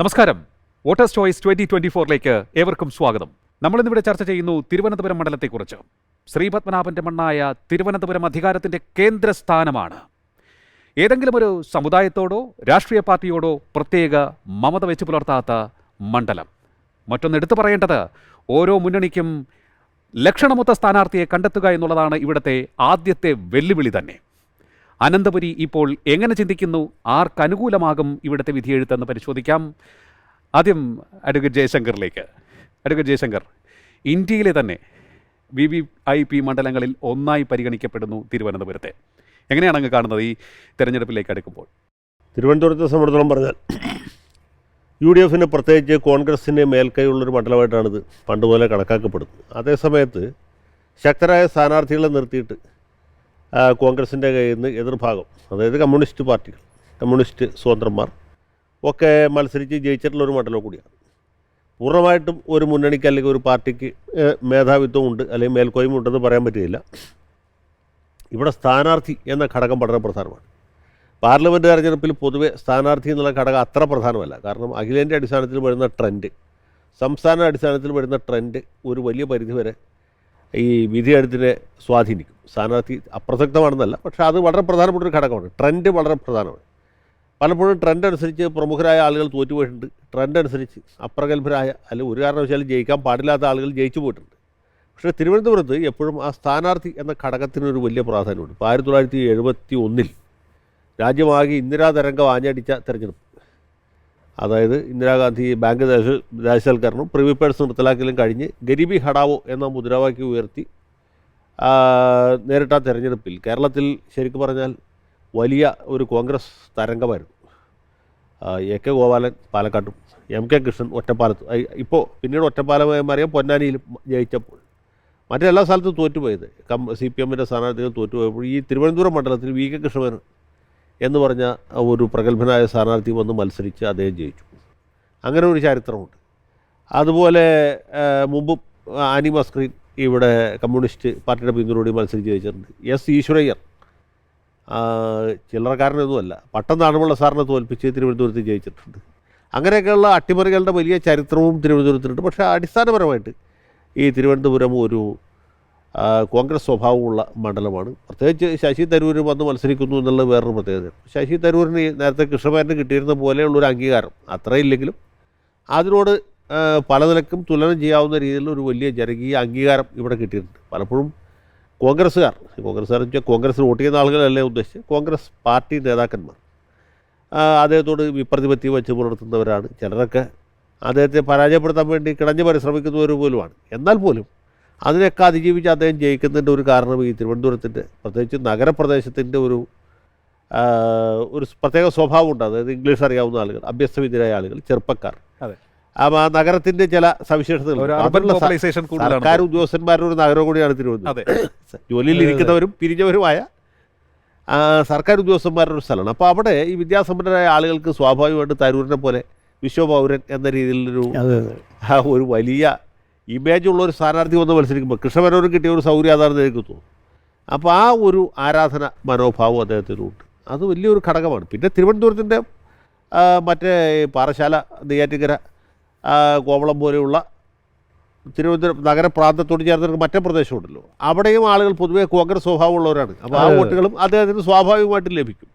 നമസ്കാരം. Voters choice twenty twenty ഫോറിലേക്ക് ഏവർക്കും സ്വാഗതം. നമ്മളിന്നിവിടെ ചർച്ച ചെയ്യുന്നു തിരുവനന്തപുരം മണ്ഡലത്തെക്കുറിച്ച്. ശ്രീപത്മനാഭന്റെ മണ്ണായ തിരുവനന്തപുരം അധികാരത്തിന്റെ കേന്ദ്രസ്ഥാനമാണ്. ഏതെങ്കിലും ഒരു സമുദായത്തോടോ രാഷ്ട്രീയ പാർട്ടിയോടോ പ്രത്യേക മമത വെച്ച് പുലർത്താത്ത മണ്ഡലം. മറ്റൊന്ന് എടുത്തു പറയേണ്ടത് ഓരോ മുന്നണിക്കും ലക്ഷണമൊത്ത സ്ഥാനാർത്ഥിയെ കണ്ടെത്തുക എന്നുള്ളതാണ് ഇവിടുത്തെ ആദ്യത്തെ വെല്ലുവിളി തന്നെ. അനന്തപുരി ഇപ്പോൾ എങ്ങനെ ചിന്തിക്കുന്നു? ആർക്കനുകൂലമാകും ഇവിടുത്തെ വിധിയെഴുത്തെന്ന് പരിശോധിക്കാം. ആദ്യം അഡ്വക്കേറ്റ് ജയശങ്കറിലേക്ക്. അഡ്വക്കേറ്റ് ജയശങ്കർ ഇന്ത്യയിലെ തന്നെ വി വി ഐ പി മണ്ഡലങ്ങളിൽ ഒന്നായി പരിഗണിക്കപ്പെടുന്നു തിരുവനന്തപുരത്തെ. എങ്ങനെയാണ് അങ്ങ് കാണുന്നത് ഈ തിരഞ്ഞെടുപ്പിലേക്ക് അടുക്കുമ്പോൾ? തിരുവനന്തപുരത്തെ സംബന്ധിച്ചോളം പറഞ്ഞാൽ യു ഡി എഫിന് പ്രത്യേകിച്ച് കോൺഗ്രസിന്റെ മേൽക്കൈയുള്ളൊരു മണ്ഡലമായിട്ടാണിത് പണ്ട് പോലെ കണക്കാക്കപ്പെടുന്നത്. അതേസമയത്ത് ശക്തരായ സ്ഥാനാർത്ഥികളെ നിർത്തിയിട്ട് കോൺഗ്രസിന്റെ കയ്യിൽ നിന്ന് എതിർഭാഗം അതായത് കമ്മ്യൂണിസ്റ്റ് പാർട്ടികൾ കമ്മ്യൂണിസ്റ്റ് സ്വതന്ത്രന്മാർ ഒക്കെ മത്സരിച്ച് ജയിച്ചിട്ടുള്ള ഒരു മണ്ഡലം കൂടിയാണ്. പൂർണമായിട്ടും ഒരു മുന്നണിക്ക് അല്ലെങ്കിൽ ഒരു പാർട്ടിക്ക് മേധാവിത്വം ഉണ്ട് അല്ലെങ്കിൽ മേൽക്കോയ്മ ഉണ്ടെന്ന് പറയാൻ പറ്റുകയില്ല. ഇവിടെ സ്ഥാനാർത്ഥി എന്ന ഘടകം വളരെ പ്രധാനമാണ്. പാർലമെന്റ് തെരഞ്ഞെടുപ്പിൽ പൊതുവെ സ്ഥാനാർത്ഥി എന്നുള്ള ഘടകം അത്ര പ്രധാനമല്ല. കാരണം അഖിലേന്റെ അടിസ്ഥാനത്തിൽ വരുന്ന ട്രെൻഡ് സംസ്ഥാന അടിസ്ഥാനത്തിൽ വരുന്ന ട്രെൻഡ് ഒരു വലിയ പരിധിവരെ ഈ വിധിയെഴുത്തിനെ സ്വാധീനിക്കും. സ്ഥാനാർത്ഥി അപ്രസക്തമാണെന്നല്ല പക്ഷേ അത് വളരെ പ്രധാനപ്പെട്ട ഒരു ഘടകമാണ്. ട്രെൻഡ് വളരെ പ്രധാനമാണ്. പലപ്പോഴും ട്രെൻഡ് അനുസരിച്ച് പ്രമുഖരായ ആളുകൾ തോറ്റുപോയിട്ടുണ്ട്. ട്രെൻഡ് അനുസരിച്ച് അപ്രഗത്ഭരായ അല്ലെങ്കിൽ ഒരു കാരണവശാലും ജയിക്കാൻ പാടില്ലാത്ത ആളുകൾ ജയിച്ചു പോയിട്ടുണ്ട്. പക്ഷേ തിരുവനന്തപുരത്ത് എപ്പോഴും ആ സ്ഥാനാർത്ഥി എന്ന ഘടകത്തിനൊരു വലിയ പ്രാധാന്യമുണ്ട്. ഇപ്പോൾ ആയിരത്തി തൊള്ളായിരത്തി എഴുപത്തി ഒന്നിൽ രാജ്യമാകെ ഇന്ദിരാ തരംഗം ആഞ്ഞടിച്ച തെരഞ്ഞെടുപ്പ്. അതായത് ഇന്ദിരാഗാന്ധി ബാങ്ക് ദേശ ദേശവൽക്കരണം പ്രിവിപ്പേഴ്സ് നിർത്തലാക്കലും കഴിഞ്ഞ് ഗരീബി ഹടാവോ എന്ന മുദ്രാവാക്യം ഉയർത്തി നേരിട്ട ആ തെരഞ്ഞെടുപ്പിൽ കേരളത്തിൽ ശരിക്കും പറഞ്ഞാൽ വലിയ ഒരു കോൺഗ്രസ് തരംഗമായിരുന്നു. എ കെ ഗോപാലൻ പാലക്കാട്ടും എം കെ കൃഷ്ണൻ ഒറ്റപ്പാലത്തും. ഇപ്പോൾ പിന്നീട് ഒറ്റപ്പാലമായി മാറിയ പൊന്നാനിയിൽ ജയിച്ചപ്പോൾ. മറ്റെല്ലാ സ്ഥലത്തും തോറ്റുപോയത്. കം സി പി എമ്മിന്റെ സ്ഥാനാർത്ഥികൾ തോറ്റുപോയപ്പോൾ ഈ തിരുവനന്തപുരം മണ്ഡലത്തിൽ വി കെ കൃഷ്ണൻ എന്ന് പറഞ്ഞ ഒരു പ്രഗത്ഭനായ സ്ഥാനാർത്ഥി വന്ന് മത്സരിച്ച് അദ്ദേഹം ജയിച്ചു. അങ്ങനെ ഒരു ചരിത്രമുണ്ട്. അതുപോലെ മുമ്പ് ആനി മസ്ക്രീൻ ഇവിടെ കമ്മ്യൂണിസ്റ്റ് പാർട്ടിയുടെ പിന്തുണയോട് മത്സരിച്ച് ജയിച്ചിട്ടുണ്ട്. എസ് ഈശ്വരയ്യർ. ചില്ലറക്കാരനൊന്നുമല്ല. പട്ടം താണുമുള്ള സാറിനെ തോൽപ്പിച്ച് തിരുവനന്തപുരത്ത് ജയിച്ചിട്ടുണ്ട്. അങ്ങനെയൊക്കെയുള്ള അട്ടിമറികളുടെ വലിയ ചരിത്രവും തിരുവനന്തപുരത്തിനുണ്ട് പക്ഷേ അടിസ്ഥാനപരമായിട്ട് ഈ തിരുവനന്തപുരം ഒരു കോൺഗ്രസ് സ്വഭാവമുള്ള മണ്ഡലമാണ്. പ്രത്യേകിച്ച് ശശി തരൂർ വന്ന് മത്സരിക്കുന്നു എന്നുള്ളത് വേറൊരു പ്രത്യേകത ശശി തരൂരിന് നേരത്തെ കൃഷ്ണമാരന് കിട്ടിയിരുന്ന പോലെയുള്ളൊരു അംഗീകാരം അത്രയില്ലെങ്കിലും അതിനോട് ആ, പല നിലക്കും തുലനം ചെയ്യാവുന്ന രീതിയിൽ ഒരു വലിയ ജനകീയ അംഗീകാരം ഇവിടെ കിട്ടിയിട്ടുണ്ട്. പലപ്പോഴും കോൺഗ്രസ്സുകാർ കോൺഗ്രസ്സുകാർ വെച്ചാൽ കോൺഗ്രസ് വോട്ട് ചെയ്യുന്ന ആളുകളല്ലേ ഉദ്ദേശിച്ച് കോൺഗ്രസ് പാർട്ടി നേതാക്കന്മാർ. അദ്ദേഹത്തോട് വിപ്രതിപത്തി വെച്ച് പുലർത്തുന്നവരാണ് ചിലരൊക്കെ. അദ്ദേഹത്തെ പരാജയപ്പെടുത്താൻ വേണ്ടി കിടഞ്ഞ് പരിശ്രമിക്കുന്നവർ പോലുമാണ്. എന്നാൽ പോലും അതിനൊക്കെ അതിജീവിച്ച് അദ്ദേഹം ജയിക്കുന്നതിന്റെ ഒരു കാരണം ഈ തിരുവനന്തപുരത്തിന്റെ പ്രത്യേകിച്ച് നഗരപ്രദേശത്തിന്റെ ഒരു ഒരു പ്രത്യേക സ്വഭാവമുണ്ട്. അതായത് ഇംഗ്ലീഷ് അറിയാവുന്ന ആളുകൾ അഭ്യസ്തവിദ്യരായ ആളുകൾ ചെറുപ്പക്കാർ. അതെ. ആ നഗരത്തിന്റെ ചില സവിശേഷതകൾ. സർക്കാർ ഉദ്യോഗസ്ഥന്മാരുടെ ഒരു നഗരം കൂടിയാണ് തിരുവനന്തപുരം. അതെ. ജോലിയിൽ ഇരിക്കുന്നവരും പിരിഞ്ഞവരുമായ സർക്കാർ ഉദ്യോഗസ്ഥന്മാരുടെ ഒരു സ്ഥലമാണ്. അപ്പോൾ അവിടെ ഈ വിദ്യാസമ്പന്നരായ ആളുകൾക്ക് സ്വാഭാവികമായിട്ട് തരൂരിനെ പോലെ വിശ്വപൗരൻ എന്ന രീതിയിലൊരു ഒരു വലിയ ഇമേജ് ഉള്ള ഒരു സ്ഥാനാർത്ഥി വന്ന് മത്സരിക്കുമ്പോൾ കൃഷ്ണമനോരും കിട്ടിയ ഒരു സൗകര്യം അതാണെന്ന് എനിക്ക് തോന്നുന്നു. അപ്പോൾ ആ ഒരു ആരാധന മനോഭാവം അദ്ദേഹത്തിനുണ്ട്. അത് വലിയൊരു ഘടകമാണ്. പിന്നെ തിരുവനന്തപുരത്തിന്റെ മറ്റേ പാറശാല നെയ്യാറ്റിക്കര കോവളം പോലെയുള്ള തിരുവനന്തപുരം നഗരപ്രാന്തത്തോട് ചേർന്ന് മറ്റേ പ്രദേശമുണ്ടല്ലോ. അവിടെയും ആളുകൾ പൊതുവേ കോൺഗ്രസ് സ്വഭാവമുള്ളവരാണ്. അപ്പോൾ ആ വോട്ടുകളും അദ്ദേഹത്തിന് സ്വാഭാവികമായിട്ട് ലഭിക്കും.